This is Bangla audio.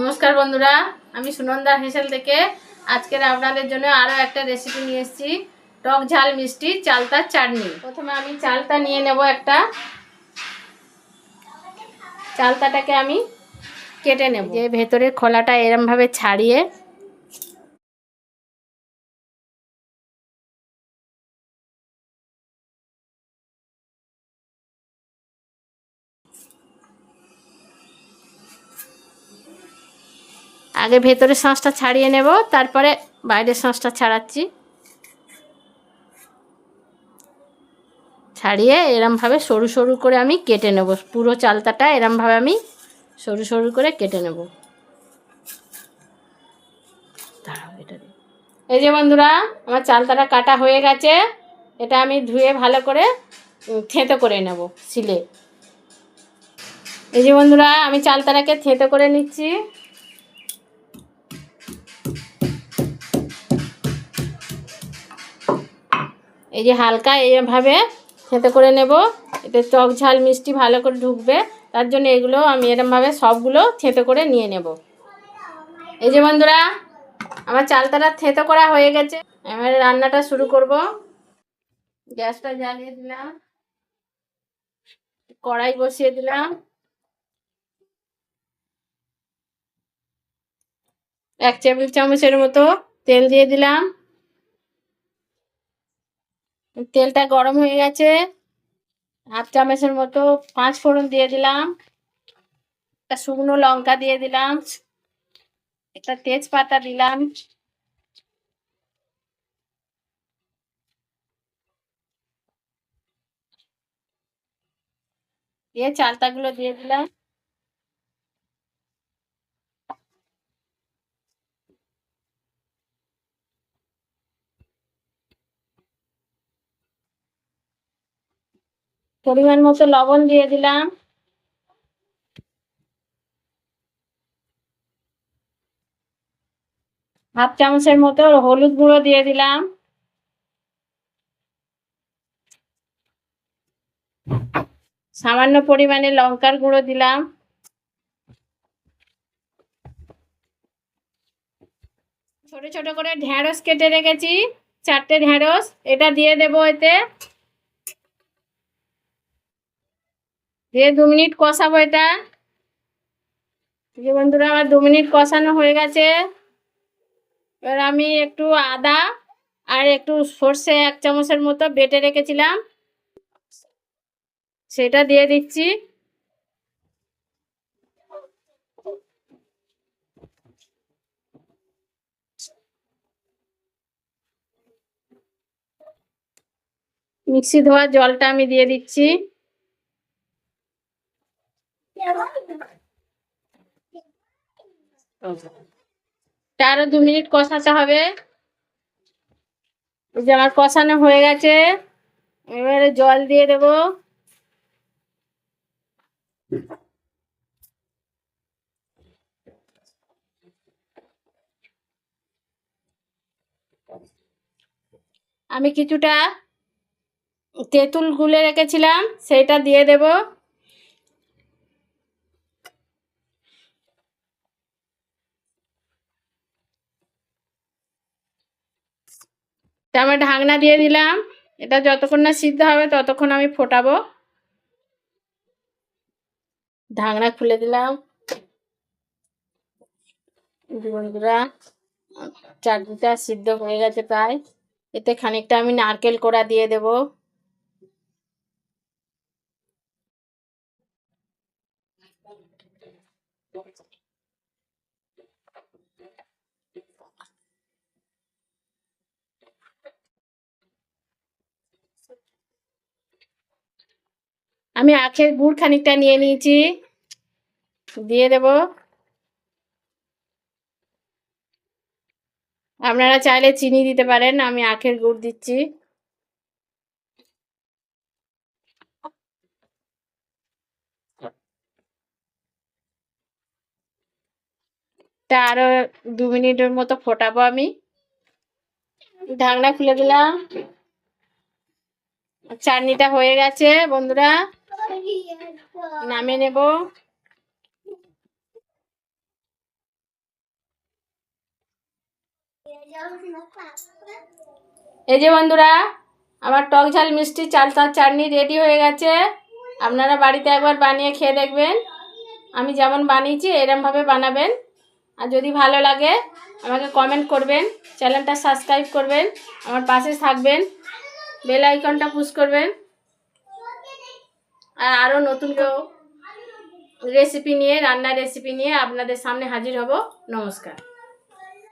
নমস্কার বন্ধুরা, আমি সুনন্দা হেসেল থেকে আজকের আপনাদের জন্য আরও একটা রেসিপি নিয়ে এসেছি। টক ঝাল মিষ্টি চালতার চাটনি। প্রথমে আমি চালতা নিয়ে নেব একটা। চালতাটাকে আমি কেটে নেব। যে ভেতরের খোলাটা এরমভাবে ছাড়িয়ে আগে ভেতরের শাঁসটা ছাড়িয়ে নেব, তারপরে বাইরের শাঁসটা ছাড়াচ্ছি। ছাড়িয়ে এরমভাবে সরু সরু করে আমি কেটে নেব। পুরো চালতাটা এরমভাবে আমি সরু সরু করে কেটে নেব। এই যে বন্ধুরা, আমার চালতাটা কাটা হয়ে গেছে। এটা আমি ধুয়ে ভালো করে থেঁতো করে নেব সিলে এই যে বন্ধুরা, আমি চালতাটাকে থেঁতো করে নিচ্ছি। এই যে হালকা এইভাবে খেতে করে নেব। এতে টক ঝাল মিষ্টি ভালো করে ঢুকবে। তার জন্য এগুলো আমি এরমভাবে সবগুলো থেঁতো করে নিয়ে নেব। এই যে বন্ধুরা, আমার চালতাটা থেঁতো করা হয়ে গেছে। এবারে রান্নাটা শুরু করব। গ্যাসটা জ্বালিয়ে দিলাম। কড়াই বসিয়ে দিলাম। এক টেবিল চামচের মতো তেল দিয়ে দিলাম। তেলটা গরম হয়ে গেছে। হাফ চামচের মতো পাঁচ ফোড়ন দিয়ে দিলাম। একটা শুকনো লঙ্কা দিয়ে দিলাম। একটা তেজপাতা দিলাম। দিয়ে চালতাগুলো দিয়ে দিলাম। পরিমাণ মতো লবণ দিয়ে দিলাম। হাফ চামচের মতো হলুদ গুঁড়ো দিয়ে দিলাম। সামান্য পরিমাণে লঙ্কার গুঁড়ো দিলাম। ছোট ছোট করে ঢেঁড়স কেটে রেখেছি, চারটে ঢ্যাঁড়স এটা দিয়ে দেবো এতে। দিয়ে দু মিনিট কষাবো এটা। যে বন্ধুরা, আমার দু মিনিট কষানো হয়ে গেছে। এবার আমি একটু আদা আর একটু সর্ষে এক চামচের মতো বেটে রেখেছিলাম। সেটা দিয়ে দিচ্ছি। মিক্সি ধোয়া জলটা আমি দিয়ে দিচ্ছি। আরও দু মিনিট কষাতে হবে। যে আমার কষানো হয়ে গেছে। এবারে জল দিয়ে দেব। আমি কিছুটা তেঁতুল গুলে রেখেছিলাম, সেইটা দিয়ে দেব। তা আমি ঢাকনা দিয়ে দিলাম। এটা যতক্ষণ না সিদ্ধ হবে ততক্ষণ আমি ফোটাবো। ঢাকনা খুলে দিলাম। বন্ধুরা চাটনিটা সিদ্ধ হয়ে গেছে প্রায়। এতে খানিকটা আমি নারকেল কোড়া দিয়ে দেব। আমি আখের গুড় খানিকটা নিয়ে নিয়েছি। দিয়ে দেব। আপনারা চাইলে চিনি দিতে পারেন, আমি আখের গুড় দিচ্ছি। তা আরও দু মিনিটের মতো ফোটাবো আমি। ঢাকনা খুলে দিলাম। চাটনিটা হয়ে গেছে, বন্ধুরা। নামে নেব। এই যে বন্ধুরা, আমার টক ঝাল মিষ্টি চালতার চাটনি রেডি হয়ে গেছে। আপনারা বাড়িতে একবার বানিয়ে খেয়ে দেখবেন। আমি যেমন বানিয়েছি, এরমভাবে বানাবেন। আর যদি ভালো লাগে, আমাকে কমেন্ট করবেন চ্যানেলটা সাবস্ক্রাইব করবেন, আমার পাশে থাকবেন বেল আইকনটা পুশ করবেন। আর আরও নতুন কেউ রেসিপি নিয়ে রান্নার রেসিপি নিয়ে আপনাদের সামনে হাজির হব। নমস্কার।